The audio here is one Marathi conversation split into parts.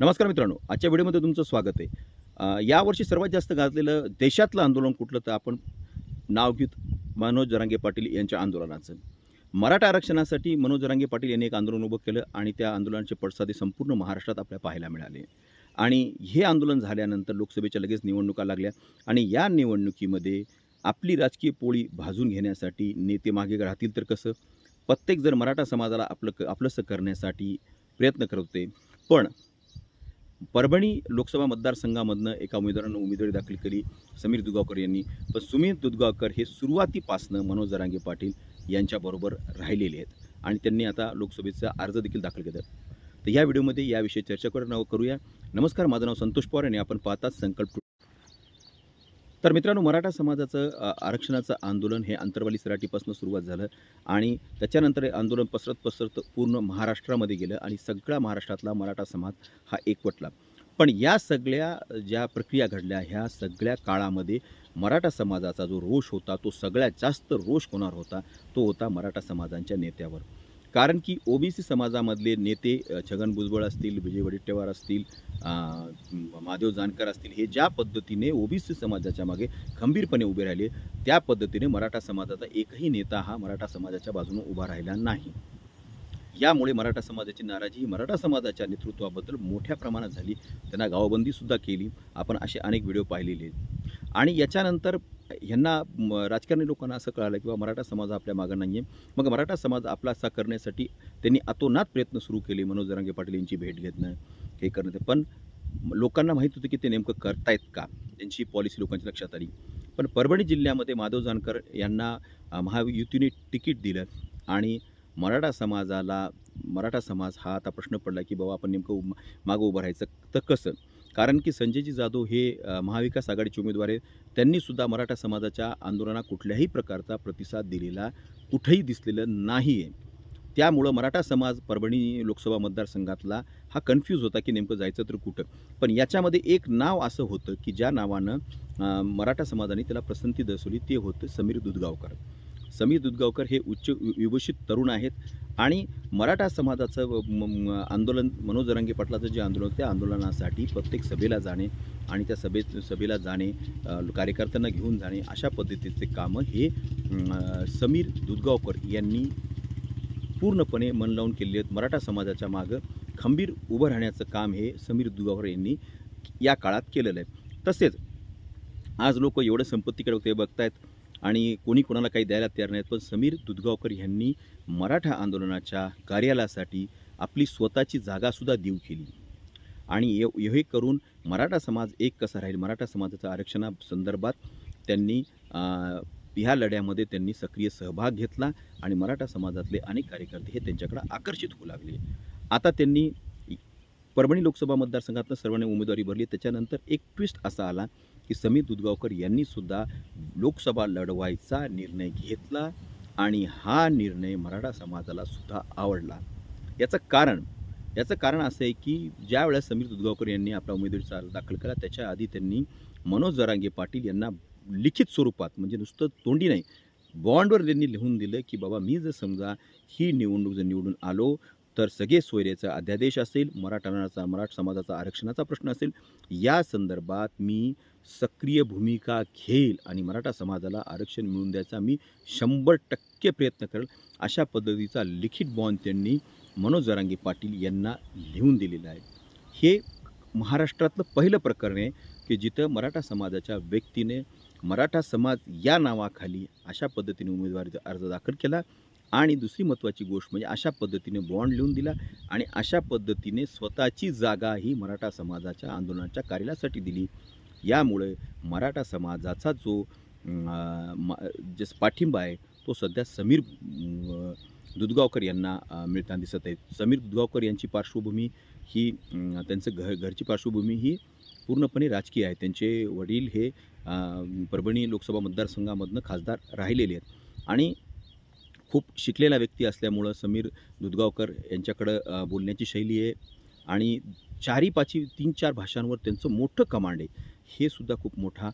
नमस्कार मित्रांनो आजच्या व्हिडिओमध्ये तुमचं स्वागत आहे. यावर्षी सर्वात जास्त गाजलेलं देशातलं आंदोलन कुठलं तर आपण नाव घेत मनोज जरांगे पाटील यांच्या आंदोलनाचं. मराठा आरक्षणासाठी मनोज जरांगे पाटील यांनी एक आंदोलन उभं केलं आणि त्या आंदोलनाचे पडसादे संपूर्ण महाराष्ट्रात आपल्याला पाहायला मिळाले. आणि हे आंदोलन झाल्यानंतर लोकसभेच्या लगेच निवडणुका लागल्या आणि या निवडणुकीमध्ये आपली राजकीय पोळी भाजून घेण्यासाठी नेते मागे राहतील तर कसं? प्रत्येक जर मराठा समाजाला आपलं क आपलंसं करण्यासाठी प्रयत्न करत होते. पण परभणी लोकसभा मतदारसंघामधनं एका उमेदवारानं उमेदवारी दाखल केली समीर दुगावकर यांनी. पण सुमीर दुधगावकर हे सुरुवातीपासनं मनोज जरांगे पाटील यांच्याबरोबर राहिलेले आहेत आणि त्यांनी आता लोकसभेचा अर्ज देखील दाखल केला. तर या व्हिडिओमध्ये याविषयी चर्चा करून करूया. नमस्कार माझं नाव संतोष पवार आणि आपण पाहतात संकल्प तर मित्रांनो मराठा समाजाचं आरक्षणाचं आंदोलन हे अंतरवाली सराटीपासून सुरुवात झालं आणि त्याच्यानंतर हे आंदोलन पसरत पसरत पूर्ण महाराष्ट्रामध्ये गेलं आणि सगळ्या महाराष्ट्रातला मराठा समाज हा एकवटला. पण या सगळ्या ज्या प्रक्रिया घडल्या ह्या सगळ्या काळामध्ये मराठा समाजाचा जो रोष होता तो सगळ्यात जास्त रोष होणार होता तो होता मराठा समाजांच्या नेत्यावर. कारण की ओबीसी समाजामधले नेते छगन भुजबळ असतील विजय वडेट्टेवार असतील महादेव जानकर असतील हे ज्या पद्धतीने ओबीसी समाजाच्या मागे खंबीरपणे उभे राहिले त्या पद्धतीने मराठा समाजाचा एकही नेता हा मराठा समाजाच्या बाजूने उभा राहिला नाही. यामुळे मराठा समाजाची नाराजी ही मराठा समाजाच्या नेतृत्वाबद्दल मोठ्या प्रमाणात झाली. त्यांना गावबंदीसुद्धा केली. आपण असे अनेक व्हिडिओ पाहिलेले. आहेत आणि याच्यानंतर ह्यांना राजकारणी लोकांना असं कळालं किंवा मराठा समाज आपल्या मागं नाही आहे मग मराठा समाज आपला असा करण्यासाठी त्यांनी अतोनात प्रयत्न सुरू केले मनोज जरांगे पाटील यांची भेट घेतणं हे करणं पण लोकांना माहीत होतं की ते नेमकं करतायत का? त्यांची पॉलिसी लोकांच्या लक्षात आली. पण परभणी जिल्ह्यामध्ये माधव जानकर यांना महायुतीने तिकीट दिलं आणि मराठा समाजाला मराठा समाज हा आता प्रश्न पडला की बाबा आपण नेमकं मागं उभं राहायचं तर कसं? कारण की संजयजी जाधव हे महाविकास आघाडीचे उमेदवार आहेत. त्यांनीसुद्धा मराठा समाजाच्या आंदोलनात कुठल्याही प्रकारचा प्रतिसाद दिलेला कुठेही दिसलेलं नाही आहे त्यामुळं मराठा समाज परभणी लोकसभा मतदारसंघातला हा कन्फ्यूज होता की नेमकं जायचं तर कुठं? पण याच्यामध्ये एक नाव असं होतं की ज्या नावानं मराठा समाजाने त्याला पसंती दर्शवली ते होतं समीर दुधगावकर. समीर दुधगावकर हे उच्च वि- विभूषित तरुण आहेत. आणि मराठा समाजाचं व- म- आंदोलन मनोज जरांगे पाटलाचं जे आंदोलन त्या आंदोलनासाठी प्रत्येक सभेला जाणे आणि त्या सभेत सभेला जाणे कार्यकर्त्यांना घेऊन जाणे अशा पद्धतीचे कामं हे समीर दुधगावकर यांनी पूर्णपणे मन लावून केले आहेत. मराठा समाजाच्या मागं खंबीर उभं राहण्याचं काम हे समीर दुधगावकर यांनी या काळात केलेलं आहे. तसेच आज लोक एवढं संपत्तीकडे ते बघतायत आणि कोणी कोणाला काही द्यायला तयार नाहीत पण समीर दुधगावकर यांनी मराठा आंदोलनाच्या कार्यालयासाठी आपली स्वतःची जागासुद्धा देऊ केली. आणि एव हे करून मराठा समाज एक कसा राहील? मराठा समाजाच्या आरक्षणासंदर्भात त्यांनी ह्या लढ्यामध्ये त्यांनी सक्रिय सहभाग घेतला आणि मराठा समाजातले अनेक कार्यकर्ते हे त्यांच्याकडे आकर्षित होऊ लागले. आता त्यांनी परभणी लोकसभा मतदारसंघातनं सर्वांनी उमेदवारी भरली. त्याच्यानंतर एक ट्विस्ट असा आला की समीर दुधगावकर यांनीसुद्धा लोकसभा लढवायचा निर्णय घेतला आणि हा निर्णय मराठा समाजाला सुद्धा आवडला. याचं कारण याचं कारण असं आहे की ज्या वेळेस समीर दुधगावकर यांनी आपला उमेदवारीचा अर्ज दाखल केला त्याच्या आधी त्यांनी मनोज जरांगे पाटील यांना लिखित स्वरूपात म्हणजे नुसतं तोंडी नाही बॉन्डवर त्यांनी लिहून दिलं की बाबा मी जर समजा ही निवडणूक जर निवडून आलो तर सगळे सोयरेचा अध्यादेश असेल मराठा मराठा समाजाचा आरक्षणाचा प्रश्न असेल या संदर्भात मी सक्रिय भूमिका घेईल आणि मराठा समाजाला आरक्षण मिळवून द्यायचा मी शंभर टक्के प्रयत्न करेल अशा पद्धतीचा लिखित बॉन्ड त्यांनी मनोज जरांगे पाटील यांना लिहून दिलेलं आहे. हे महाराष्ट्रातलं पहिलं प्रकरण आहे की जिथं मराठा समाजाच्या व्यक्तीने मराठा समाज या नावाखाली अशा पद्धतीने उमेदवारीचा अर्ज दाखल केला आणि दुसरी महत्त्वाची गोष्ट म्हणजे अशा पद्धतीने बॉन्ड लिहून दिला आणि अशा पद्धतीने स्वतःची जागा ही मराठा समाजाच्या आंदोलनाच्या कार्यालयासाठी दिली. यामुळे मराठा समाजाचा जो म जे पाठिंबा आहे तो सध्या समीर दुधगावकर यांना मिळताना दिसत आहे. समीर दुधगावकर यांची पार्श्वभूमी ही त्यांचं घर घरची पार्श्वभूमी ही पूर्णपणे राजकीय आहे. त्यांचे वडील हे परभणी लोकसभा मतदारसंघामधनं खासदार राहिलेले आहेत. आणि खूप शिकलेला व्यक्ती असल्यामुळं समीर दुधगावकर यांच्याकडं बोलण्याची शैली आहे आणि चारी पाची तीन चार भाषांवर त्यांचं मोठं कमांड आहे. हे सुद्धा खूप मोठा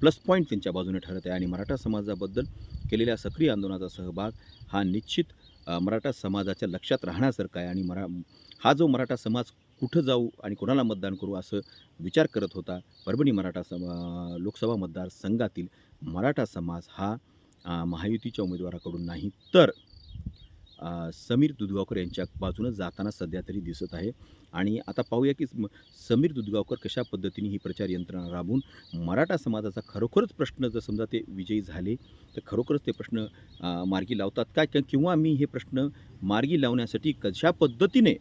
प्लस पॉईंट त्यांच्या बाजूने ठरत आहे. आणि मराठा समाजाबद्दल केलेल्या सक्रिय आंदोलनाचा सहभाग हा निश्चित मराठा समाजाच्या लक्षात राहण्यासारखा आहे. आणि मरा हा जो मराठा समाज कुठं जाऊ आणि कोणाला मतदान करू असं विचार करत होता परभणी मराठा समा लोकसभा मतदारसंघातील मराठा समाज हा महायुतीच्या उमेदवाराकडून नाही तर समीर दुधगावकर यांच्या बाजूनं जाताना सध्या तरी दिसत आहे. आणि आता पाहूया की म- समीर दुधगावकर कशा पद्धतीने ही प्रचार यंत्रणा राबवून मराठा समाजाचा खरोखरच प्रश्न जर समजा ते विजयी झाले तर खरोखरच ते प्रश्न मार्गी लावतात काय किंवा मी हे प्रश्न मार्गी लावण्यासाठी कशा पद्धतीने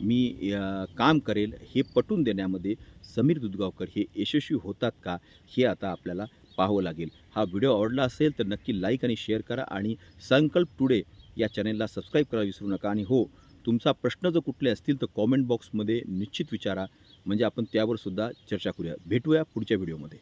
मी काम करेल हे पटवून देण्यामध्ये समीर दुधगावकर हे यशस्वी होतात का? हे आता आपल्याला पाहावं लागेल. हा व्हिडिओ आवडला असेल तर नक्की लाईक आणि शेअर करा आणि संकल्प टुडे या चॅनेलला सबस्क्राईब करायला विसरू नका. आणि हो तुमचा प्रश्न जर कुठले असतील तर कॉमेंट बॉक्समध्ये निश्चित विचारा. म्हणजे आपण त्यावर सुद्धा चर्चा करूया. भेटूया पुढच्या व्हिडिओमध्ये.